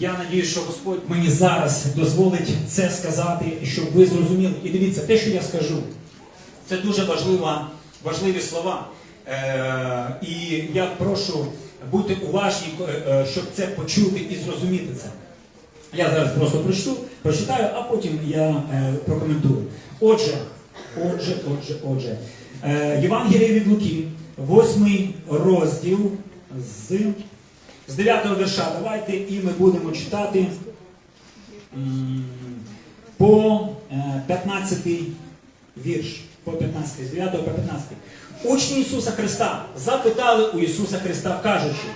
Я надію, що Господь мені зараз дозволить це сказати, щоб ви зрозуміли. І дивіться, те, що я скажу, це дуже важлива, важливі слова. Е, і я прошу бути уважні, е, щоб це почути і зрозуміти це. Я зараз просто прочту, прочитаю, а потім я е, прокоментую. Отже, отже, отже, отже. Е, Євангеліє від Луки, восьмий розділ з, з 9 верша. Давайте і ми будемо читати по е, 15 вірш. По 15, з 9 по 15. Учні Ісуса Христа запитали у Ісуса Христа, кажучи,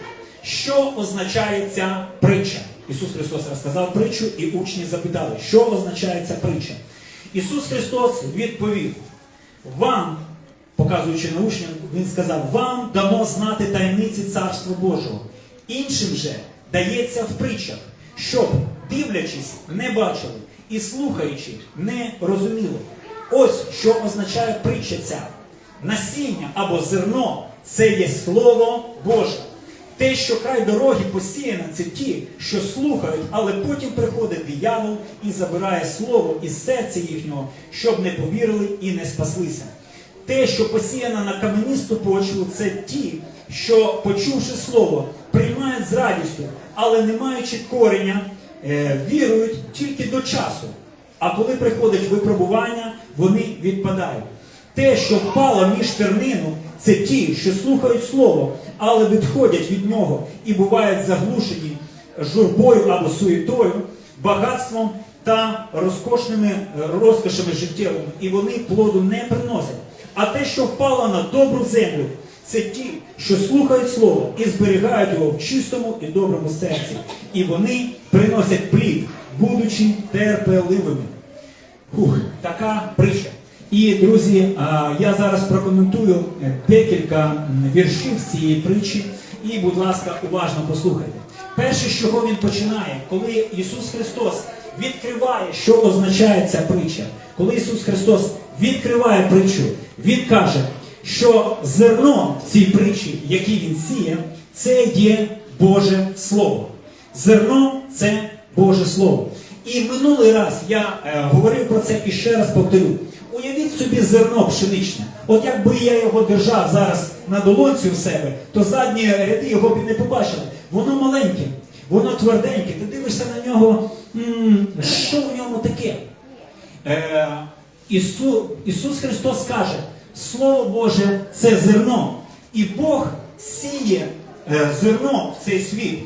що означає ця притча. Ісус Христос розказав притчу, і учні запитали, що означає ця притча. Ісус Христос відповів: вам, показуючи на учням, Він сказав, вам дано знати таємниці Царства Божого. Іншим же дається в притчах, щоб, дивлячись, не бачили і слухаючи, не розуміли. Ось що означає притча ця. Насіння або зерно це є Слово Боже. Те, що край дороги посіяно, це ті, що слухають, але потім приходить диявол і забирає слово із серця їхнього, щоб не повірили і не спаслися. Те, що посіяно на каменисту почву, це ті, що, почувши слово, приймають з радістю, але не маючи кореня, е, вірують тільки до часу. А коли приходить випробування, вони відпадають. Те, що впало між тернину, це ті, що слухають слово, але відходять від нього і бувають заглушені журбою або суєтою, багатством та розкошними е, розкошами життєвими, і вони плоду не приносять. А те, що впало на добру землю, це ті, що слухають слово і зберігають його в чистому і доброму серці. І вони приносять плід, будучи терпеливими. Фух, така притча. І, друзі, я зараз прокоментую е, декілька віршів з цієї притчі. І, будь ласка, уважно послухайте. Перше, з чого він починає, коли Ісус Христос відкриває, що означає ця притча. Коли Ісус Христос відкриває притчу, Він каже, що зерно в цій притчі, яке Він сіє, це є Боже Слово. Зерно це Боже Слово. І минулий раз я е, говорив про це і ще раз повторю. Уявіть собі зерно пшеничне. От якби я його держав зараз на долонці в себе, то задні ряди його б не побачили. Воно маленьке, воно тверденьке. Ти дивишся на нього, м, що в ньому таке? Е, Ісу, Ісус Христос каже, Слово Боже це зерно. І Бог сіє е, зерно в цей світ.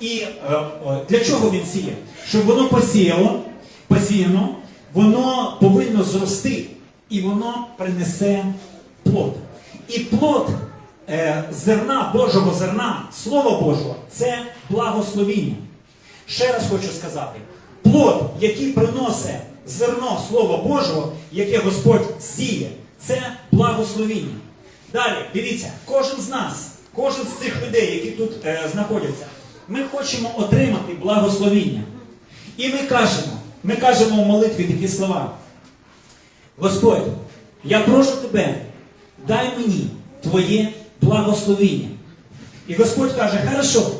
І е, для чого він сіє? Щоб воно посіяло, посіяно, воно повинно зрости, і воно принесе плод. І плод е, зерна, Божого зерна, Слова Божого, це благословіння. Ще раз хочу сказати: плод, який приносить зерно Слова Божого, яке Господь сіє, це благословіння. Далі, дивіться, кожен з нас, кожен з цих людей, які тут е, знаходяться, ми хочемо отримати благословіння. І ми кажемо, ми кажемо в молитві такі слова. Господь, я прошу тебе, дай мені твоє благословіння. І Господь каже, хорошо,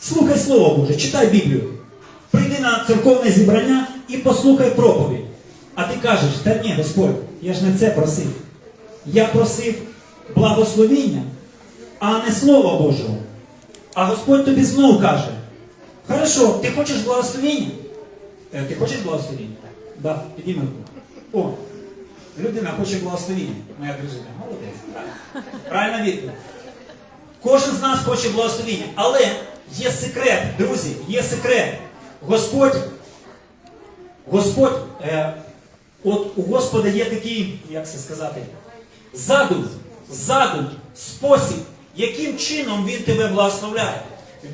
слухай Слово Боже, читай Біблію. Прийди на церковне зібрання і послухай проповідь. А ти кажеш, та ні, Господь, я ж не це просив. Я просив благословіння, а не Слова Божого. А Господь тобі знову каже, хорошо, ти хочеш благословіння? Е, Ти хочеш благословіння? Да, підійми руку. О, людина хоче благословіння. Моя дружина. Молодець. Так. Правильна відповідь. Кожен з нас хоче благословіння. Але є секрет, друзі, є секрет. Господь, Господь, е, от у Господа є такий, як це сказати, задум, задум, спосіб, яким чином Він тебе благословляє.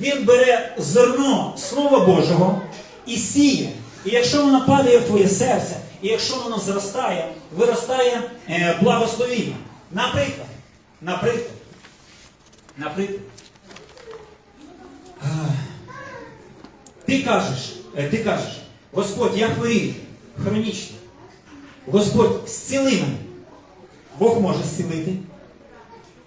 Він бере зерно Слова Божого і сіє. І якщо воно падає в твоє серце, і якщо воно зростає, виростає е, благословіння. Наприклад, наприклад, наприклад, ти кажеш, е, ти кажеш, Господь, я хворію, хронічно. Господь, зціли мене. Бог може зцілити.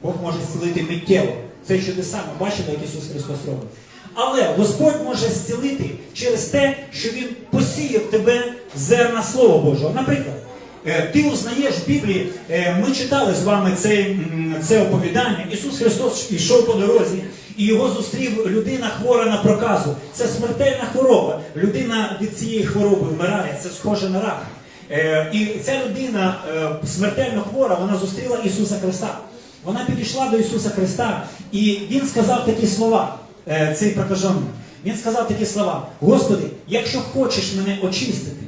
Бог може зцілити миттєво. Це чудеса, ми бачимо, як Ісус Христос робить. Але Господь може зцілити через те, що Він посіяв тебе зерна Слова Божого. Наприклад, е, ти узнаєш в Біблії, е, ми читали з вами це, це оповідання. Ісус Христос йшов по дорозі, і його зустрів людина хвора на проказу. Це смертельна хвороба. Людина від цієї хвороби вмирає, це схоже на рак. Е, І ця людина е, смертельно хвора, вона зустріла Ісуса Христа. Вона підійшла до Ісуса Христа, і Він сказав такі слова, е, цей прокажений. Він сказав такі слова: Господи, якщо хочеш мене очистити,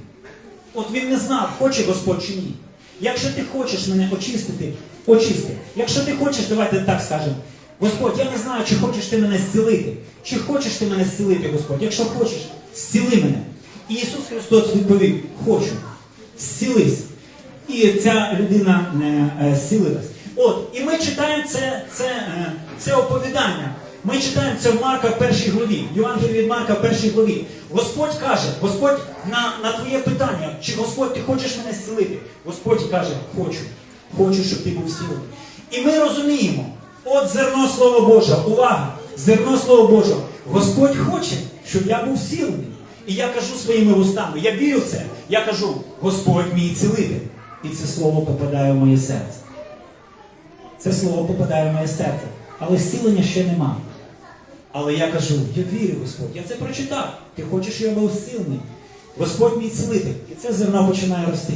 от він не знав, хоче Господь чи ні. Якщо ти хочеш мене очистити, очисти. Якщо ти хочеш, давайте так скажемо. Господь, я не знаю, чи хочеш ти мене зцілити. Чи хочеш ти мене зцілити, Господь? Якщо хочеш, зціли мене. І Ісус Христос відповів: Хочу, зцілись. І ця людина е, е, зцілилась. От, і ми читаємо це, це, е, це оповідання. Ми читаємо це в Марка в першій главі, Євангелії від Марка в першій главі. Господь каже, Господь на, на твоє питання, чи Господь ти хочеш мене зцілити? Господь каже, хочу, хочу, щоб ти був зцілений. І ми розуміємо, от зерно Слова Божого, увага! Зерно Слова Божого. Господь хоче, щоб я був зцілений. І я кажу своїми вустами, я вірю в це. Я кажу, Господь мій цілитель. І це слово попадає в моє серце. Це слово попадає в моє серце. Але зцілення ще нема. Але я кажу, я вірю, Господь, я це прочитав. Ти хочеш, я зцілений. Господь мій цілитель. І це зерно починає рости.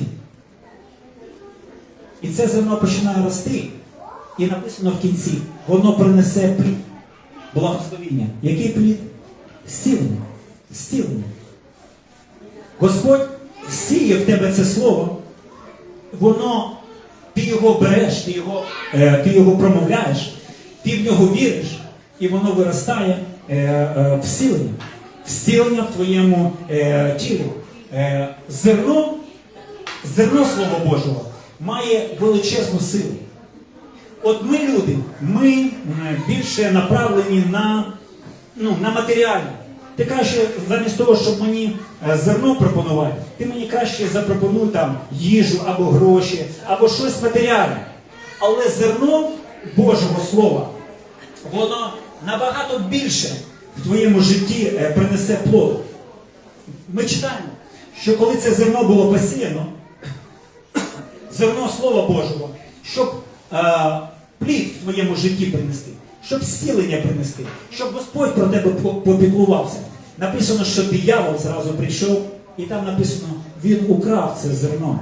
І це зерно починає рости. І написано в кінці, воно принесе плід. Благословіння. Який плід? Зцілення. Зцілення. Господь сіє в тебе це слово, воно, ти його береш, ти його, е, ти його промовляєш, ти в нього віриш, і воно виростає е, е, в силення, в твоєму е, тілі. Е, зерно, зерно Слова Божого має величезну силу. От ми люди, ми більше направлені на, ну, на матеріальне. Ти краще, замість того, щоб мені е, зерно пропонувати, ти мені краще запропонуй там їжу або гроші, або щось матеріальне. Але зерно Божого Слова, воно набагато більше в твоєму житті е, принесе плод. Ми читаємо, що коли це зерно було посіяно, зерно Слова Божого, щоб е, плід в твоєму житті принести, щоб зцілення принести, щоб Господь про тебе попіклувався. Написано, що диявол зразу прийшов, і там написано, він украв це зерно.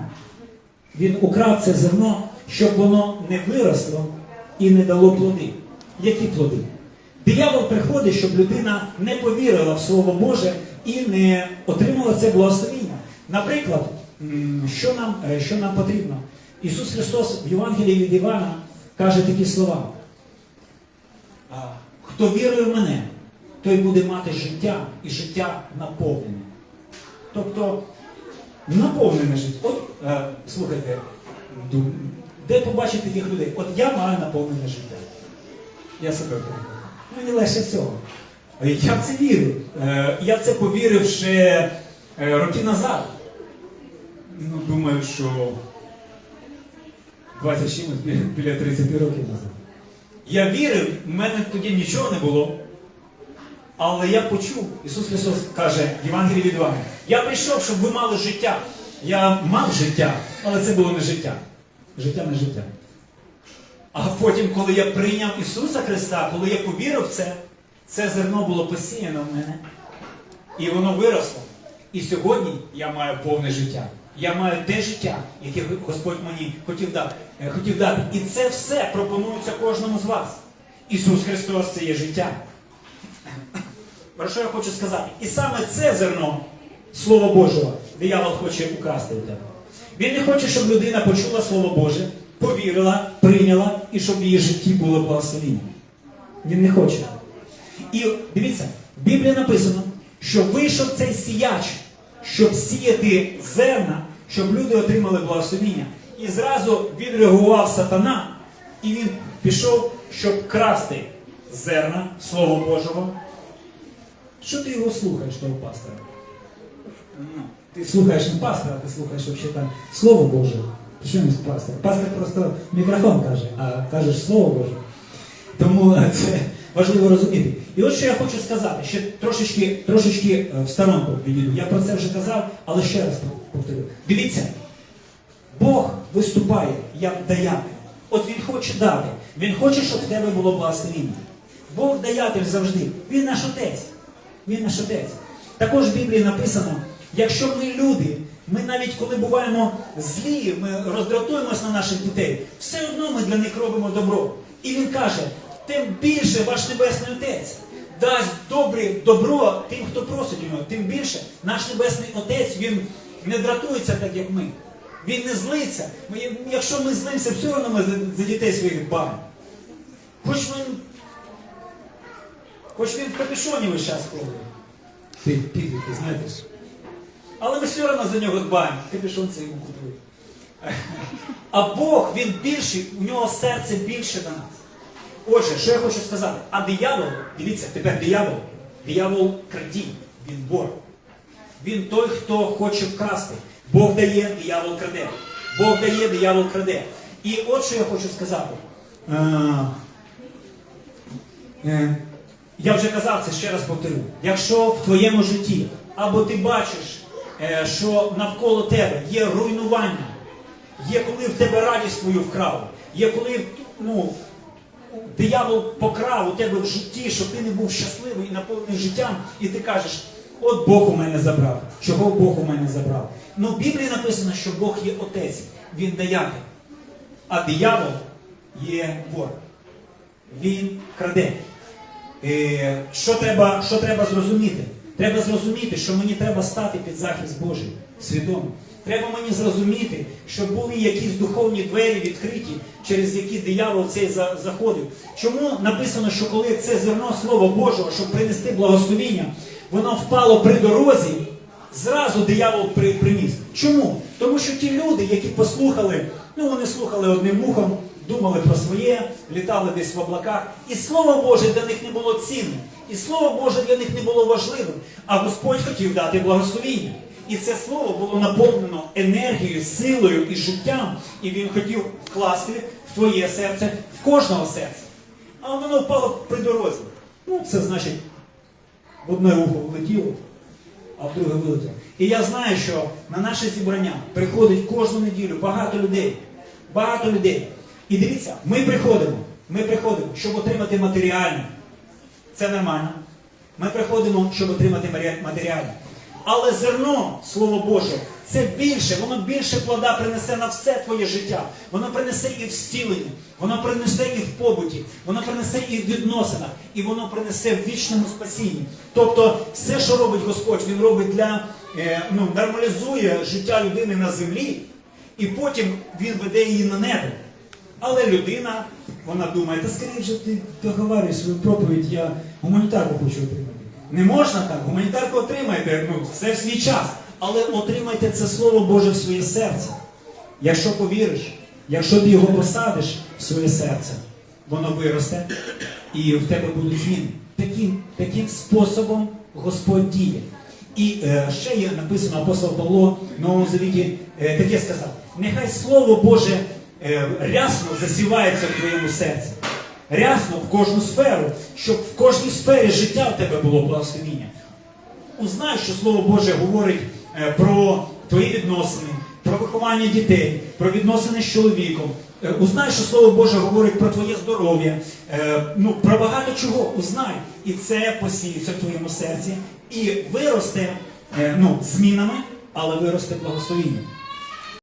Він украв це зерно, щоб воно не виросло і не дало плоди. Які плоди? Диявол приходить, щоб людина не повірила в Слово Боже і не отримала це благословіння. Наприклад, що нам, е, що нам потрібно? Ісус Христос в Євангелії від Івана каже такі слова. Хто вірує в мене, той буде мати життя і життя наповнене. Тобто наповнене життя. От, е, слухайте, де побачити таких людей? От я маю наповнене життя. Я себе прикладу. Мені легше всього. Е, Я в це вірю. Е, Я в це повірив ще е, роки назад. Ну, думаю, що 20 чимось біля 30 років назад. Я вірив, в мене тоді нічого не було. Але я почув, Ісус Христос каже Євангелії від Івана, я прийшов, щоб ви мали життя. Я мав життя, але це було не життя. Життя не життя. А потім, коли я прийняв Ісуса Христа, коли я повірив в це, це зерно було посіяно в мене. І воно виросло. І сьогодні я маю повне життя. Я маю те життя, яке Господь мені хотів дати. е, Хотів дати. І це все пропонується кожному з вас. Ісус Христос це є життя. Про що я хочу сказати? І саме це зерно Слова Божого диявол хоче украсти у тебе. Він не хоче, щоб людина почула Слово Боже, повірила, прийняла і щоб в її житті було благословіння. Він не хоче. І дивіться, в Біблії написано, що вийшов цей сіяч, щоб сіяти зерна, щоб люди отримали благословіння. І зразу відреагував сатана, і він пішов, щоб красти зерна Слова Божого. Що ти його слухаєш, того пастора? Ну, Ти слухаєш не пастора, ти слухаєш взагалі там Слово Боже. Чому пастор? Пастор просто мікрофон каже, а кажеш Слово Боже. Тому це, важливо розуміти. І от що я хочу сказати, ще трошечки, трошечки е, в сторонку відійду. Я про це вже казав, але ще раз повторю. Дивіться, Бог виступає як даятель. От Він хоче дати. Він хоче, щоб в тебе було благословіння. Бог даятель завжди. Він наш отець. Він наш отець. Також в Біблії написано, якщо ми люди, ми навіть коли буваємо злі, ми роздратуємось на наших дітей, все одно ми для них робимо добро. І він каже, тим більше ваш небесний отець дасть добре добро тим, хто просить у нього, тим більше наш небесний отець він не дратується так, як ми. Він не злиться. Ми, якщо ми злимося, все одно ми за, за дітей своїх дбаємо. Хоч він, хоч він в капюшоні весь час ходить. Ти, підлітки, знаєте. Але ми все одно за нього дбаємо. Капюшон це йому купує. А Бог, він більший, у нього серце більше до нас. Отже, що я хочу сказати? А диявол, дивіться, тепер диявол, диявол крадій, він вор. Він той, хто хоче вкрасти. Бог дає, диявол краде. Бог дає, диявол краде. І от що я хочу сказати. Е, я вже казав це ще раз повторю. Якщо в твоєму житті або ти бачиш, е, що навколо тебе є руйнування, є коли в тебе радість твою вкрали, є коли ну, диявол покрав у тебе в житті, щоб ти не був щасливий і наповнений життям, і ти кажеш, от Бог у мене забрав. Чого Бог у мене забрав? Ну, в Біблії написано, що Бог є отець, він даятель. А диявол є вор. Він краде. Е, що, треба, що треба зрозуміти? Треба зрозуміти, що мені треба стати під захист Божий свідомо. Треба мені зрозуміти, що були якісь духовні двері відкриті, через які диявол цей заходив. Чому написано, що коли це зерно Слова Божого, щоб принести благословіння, воно впало при дорозі, зразу диявол приніс. Чому? Тому що ті люди, які послухали, ну вони слухали одним мухом, думали про своє, літали десь в облаках, і Слово Боже для них не було цінним, і Слово Боже для них не було важливим, а Господь хотів дати благословіння. І це слово було наповнено енергією, силою і життям, і він хотів вкласти в твоє серце, в кожного серця. А воно впало при дорозі. Ну, це значить, в одне ухо влетіло, а в друге вилетіло. І я знаю, що на наше зібрання приходить кожну неділю багато людей. Багато людей. І дивіться, ми приходимо, ми приходимо, щоб отримати матеріальне. Це нормально. Ми приходимо, щоб отримати матеріальне. Але зерно, Слово Боже, це більше, воно більше плода принесе на все твоє життя. Воно принесе і в зціленні, воно принесе і в побуті, воно принесе і в відносинах, і воно принесе в вічному спасінні. Тобто, все, що робить Господь, Він робить для е, ну, нормалізує життя людини на землі, і потім він веде її на небо. Але людина, вона думає, та скоріше ти договарюй свою проповідь, я гуманітарку хочу отримати. Не можна так, гуманітарку отримайте, ну, все в свій час. Але отримайте це Слово Боже в своє серце. Якщо повіриш, якщо ти його посадиш в своє серце, воно виросте і в тебе будуть зміни. Таким, таким способом Господь діє. І е, ще є написано апостол Павло в Новому Завіті е, таке сказав: нехай Слово Боже е, рясно засівається в твоєму серці. Рясно в кожну сферу, щоб в кожній сфері життя в тебе було благословіння. Узнай, що Слово Боже говорить е, про твої відносини, про виховання дітей, про відносини з чоловіком. Е, Узнай, що Слово Боже говорить про твоє здоров'я, е, ну, про багато чого. Узнай. І це посіється в твоєму серці і виросте ну, змінами, але виросте благословінням.